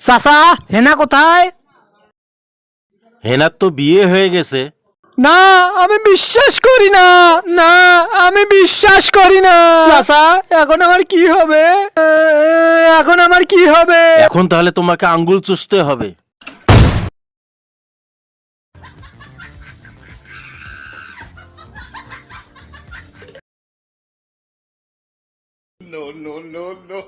চাচা হেনা কোথায়? হেনার তো বিয়ে হয়ে গেছে। না আমি বিশ্বাস করি না। না আমি বিশ্বাস করি না। চাচা এখন আমার কি হবে? এখন আমার কি হবে? এখন তাহলে তোমাকে আঙ্গুল চুষতে হবে। No, no, no, no.